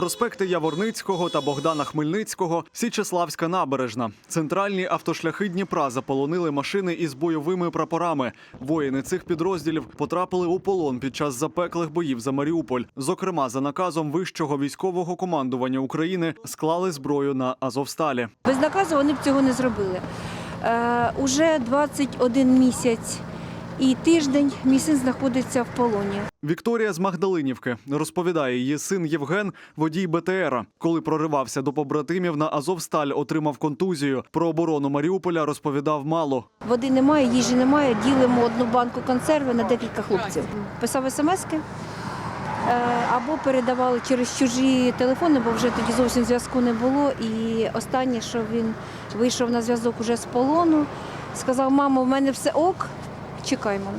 Проспекти Яворницького та Богдана Хмельницького, Січеславська набережна. Центральні автошляхи Дніпра заполонили машини із бойовими прапорами. Воїни цих підрозділів потрапили у полон під час запеклих боїв за Маріуполь. Зокрема, за наказом вищого військового командування України склали зброю на Азовсталі. Без наказу вони б цього не зробили. Е, уже 21 місяць і тиждень мій син знаходиться в полоні. Вікторія з Магдалинівки розповідає, її син Євген водій БТРа. Коли проривався до побратимів на Азовсталь, отримав контузію. Про оборону Маріуполя розповідав мало. Води немає, їжі немає. Ділимо одну банку консерви на декілька хлопців. Писав смски е, або передавали через чужі телефони, бо вже тоді зовсім зв'язку не було. І останнє, що він вийшов на зв'язок уже з полону, сказав: мамо, в мене все ок, чекай мене.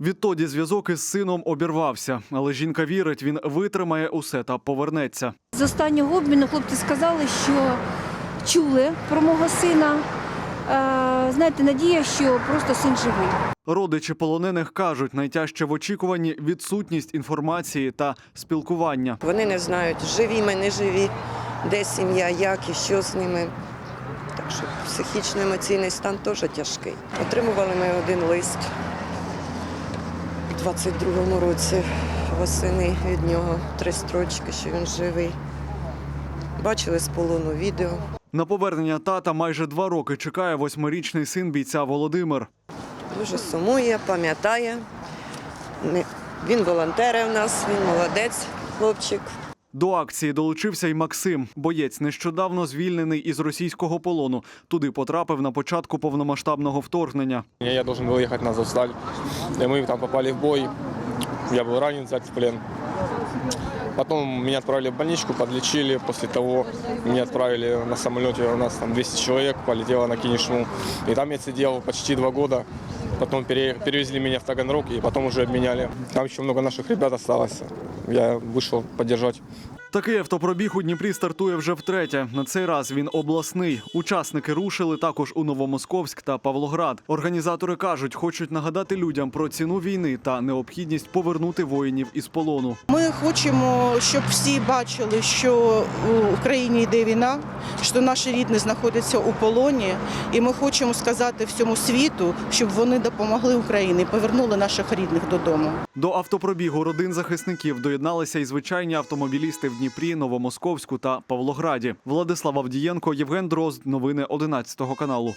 Відтоді зв'язок із сином обірвався, але жінка вірить, він витримає усе та повернеться. З останнього обміну хлопці сказали, що чули про мого сина. Е, знаєте, надія, що просто син живий. Родичі полонених кажуть, найтяжче в очікуванні відсутність інформації та спілкування. Вони не знають, живі ми, не живі, де сім'я, як і що з ними. Так що психічно-емоційний стан теж тяжкий. Отримували ми один лист у 22-му році восени від нього три строчки, що він живий. Бачили з полону відео. На повернення тата майже два роки чекає восьмирічний син бійця Володимир. Дуже сумує, пам'ятає. Він волонтери у нас, він молодець, хлопчик. До акції долучився й Максим. Боєць нещодавно звільнений із російського полону. Туди потрапив на початку повномасштабного вторгнення. Я должен был ехать на Азовсталь. И мы там попали в бой. Я был ранен, взят в плен. Потом меня отправили в больничку, подлечили. После того меня отправили на самолете, у нас там 200 человек, полетело на Кинешму. И там я сидел почти два года. Потом пере- перевезли меня в Таганрог и потом уже обменяли. Там еще много наших ребят осталось. Я вышел поддержать. Такий автопробіг у Дніпрі стартує вже втретє. На цей раз він обласний. Учасники рушили також у Новомосковськ та Павлоград. Організатори кажуть, хочуть нагадати людям про ціну війни та необхідність повернути воїнів із полону. Ми хочемо, щоб всі бачили, що в Україні йде війна, що наші рідні знаходяться у полоні, і ми хочемо сказати всьому світу, щоб вони допомогли Україні, повернули наших рідних додому. До автопробігу родин захисників доєдналися і звичайні автомобілісти в Дніпрі, Новомосковську та Павлограді. Владислав Авдієнко, Євген Дрозд. Новини 11 каналу.